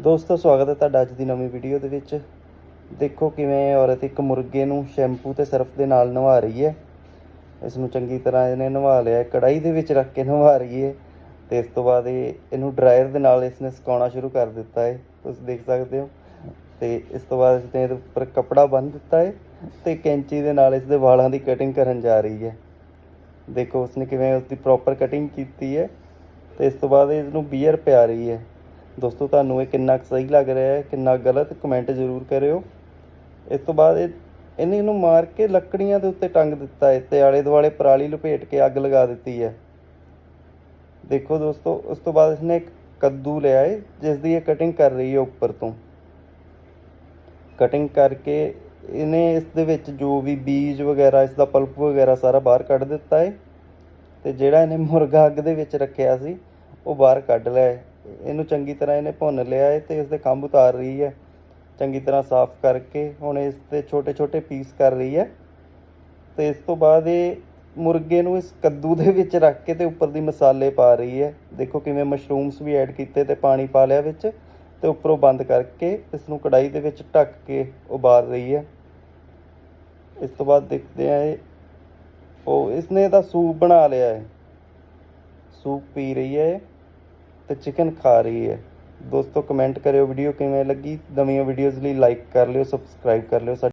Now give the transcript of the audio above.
ਦੋਸਤੋ, ਸਵਾਗਤ ਹੈ ਤੁਹਾਡਾ ਅੱਜ ਦੀ ਨਵੀਂ ਵੀਡੀਓ ਦੇ ਵਿੱਚ। ਦੇਖੋ ਕਿਵੇਂ ਔਰਤ ਇੱਕ ਮੁਰਗੇ ਨੂੰ ਸ਼ੈਂਪੂ ਤੇ ਸਰਫ ਦੇ ਨਾਲ ਨਵਾ ਰਹੀ ਹੈ। ਇਸ ਨੂੰ ਚੰਗੀ ਤਰ੍ਹਾਂ ਇਹਨੇ ਨਵਾ ਲਿਆ ਹੈ। ਕੜਾਈ ਦੇ ਵਿੱਚ ਰੱਖ ਕੇ ਨਵਾ ਰਹੀ ਹੈ ਤੇ ਇਸ ਤੋਂ ਬਾਅਦ ਇਹ, ਇਹਨੂੰ ਡਰਾਇਰ ਦੇ ਨਾਲ ਇਸਨੇ ਸੁਕਾਉਣਾ ਸ਼ੁਰੂ ਕਰ ਦਿੱਤਾ ਹੈ। ਤੁਸੀਂ ਦੇਖ ਸਕਦੇ ਹੋ। ਤੇ ਇਸ ਤੋਂ ਬਾਅਦ ਇਸਨੇ ਇਹਦੇ ਉੱਪਰ ਕੱਪੜਾ ਬੰਨ੍ਹ ਦਿੱਤਾ ਹੈ ਤੇ ਕੈਂਚੀ ਦੇ ਨਾਲ ਇਸ ਦੇ ਵਾਲਾਂ ਦੀ ਕਟਿੰਗ ਕਰਨ ਜਾ ਰਹੀ ਹੈ। ਦੇਖੋ ਉਸਨੇ ਕਿਵੇਂ ਉਸਦੀ ਪ੍ਰੋਪਰ ਕਟਿੰਗ ਕੀਤੀ ਹੈ ਤੇ ਇਸ ਤੋਂ ਬਾਅਦ ਇਸ ਨੂੰ ਬੀਅਰ ਪਿਆ ਰਹੀ ਹੈ। ਦੋਸਤੋ, ਤੁਹਾਨੂੰ ਇਹ ਕਿੰਨਾ ਕੁ ਸਹੀ ਲੱਗ ਰਿਹਾ ਹੈ, ਕਿੰਨਾ ਗਲਤ ਕਮੈਂਟ ਜ਼ਰੂਰ ਕਰਿਓ। ਇਸ ਤੋਂ ਬਾਅਦ ਇਹ ਇਹਨੇ ਇਹਨੂੰ ਮਾਰ ਕੇ ਲੱਕੜੀਆਂ ਦੇ ਉੱਤੇ ਟੰਗ ਦਿੱਤਾ ਹੈ ਤੇ ਆਲੇ ਦੁਆਲੇ ਪਰਾਲੀ ਲਪੇਟ ਕੇ ਅੱਗ ਲਗਾ ਦਿੱਤੀ ਹੈ। ਦੇਖੋ ਦੋਸਤੋ, ਉਸ ਤੋਂ ਬਾਅਦ ਇਸਨੇ ਇੱਕ ਕੱਦੂ ਲਿਆ ਹੈ, ਜਿਸ ਦੀ ਇਹ ਕਟਿੰਗ ਕਰ ਰਹੀ ਹੈ ਉੱਪਰ ਤੋਂ। ਕਟਿੰਗ ਕਰਕੇ ਇਹਨੇ ਇਸ ਦੇ ਵਿੱਚ ਜੋ ਵੀ ਬੀਜ ਵਗੈਰਾ, ਇਸ ਦਾ ਪਲਪ ਵਗੈਰਾ ਸਾਰਾ ਬਾਹਰ ਕੱਢ ਦਿੱਤਾ ਹੈ। ਤੇ ਜਿਹੜਾ ਇਹਨੇ ਮੁਰਗਾ ਅੱਗ ਦੇ ਵਿੱਚ ਰੱਖਿਆ ਸੀ, ਉਹ ਬਾਹਰ ਕੱਢ ਲਿਆ ਹੈ। ਇਹਨੂੰ ਚੰਗੀ ਤਰ੍ਹਾਂ ਇਹਨੇ ਭੁੰਨ ਲਿਆ ਹੈ ਤੇ ਇਸ ਦੇ ਖੰਭ ਉਤਾਰ ਰਹੀ ਹੈ। ਚੰਗੀ ਤਰ੍ਹਾਂ ਸਾਫ਼ ਕਰਕੇ ਹੁਣ ਇਸ ਤੇ ਛੋਟੇ ਛੋਟੇ ਪੀਸ ਕਰ ਰਹੀ ਹੈ ਤੇ ਇਸ ਤੋਂ ਬਾਅਦ ਇਹ ਮੁਰਗੇ ਨੂੰ ਇਸ ਕੱਦੂ ਦੇ ਵਿੱਚ ਰੱਖ ਕੇ ਤੇ ਉੱਪਰ ਦੀ ਮਸਾਲੇ ਪਾ ਰਹੀ ਹੈ। ਦੇਖੋ ਕਿਵੇਂ ਮਸ਼ਰੂਮਸ ਵੀ ਐਡ ਕੀਤੇ ਤੇ ਪਾਣੀ ਪਾ ਲਿਆ ਵਿੱਚ ਤੇ ਉੱਪਰੋਂ ਬੰਦ ਕਰਕੇ ਇਸ ਨੂੰ ਕੜਾਈ ਦੇ ਵਿੱਚ ਢੱਕ ਕੇ ਉਬਾਲ ਰਹੀ ਹੈ। ਇਸ ਤੋਂ ਬਾਅਦ ਦੇਖਦੇ ਆ ਇਹ, ਉਹ ਇਸਨੇ ਇਹਦਾ ਸੂਪ ਬਣਾ ਲਿਆ ਹੈ। ਸੂਪ ਪੀ ਰਹੀ ਹੈ ਤੇ ਚਿਕਨ ਖਾ ਰਹੀ ਹੈ। ਦੋਸਤੋ ਕਮੈਂਟ ਕਰਿਓ ਵੀਡੀਓ ਕਿਵੇਂ ਲੱਗੀ? ਨਵੀਆਂ ਵੀਡੀਓਜ਼ ਲਈ ਲਾਈਕ ਕਰ ਲਿਓ ਸਬਸਕ੍ਰਾਈਬ ਕਰ ਲਿਓ। ਸਾਡੀ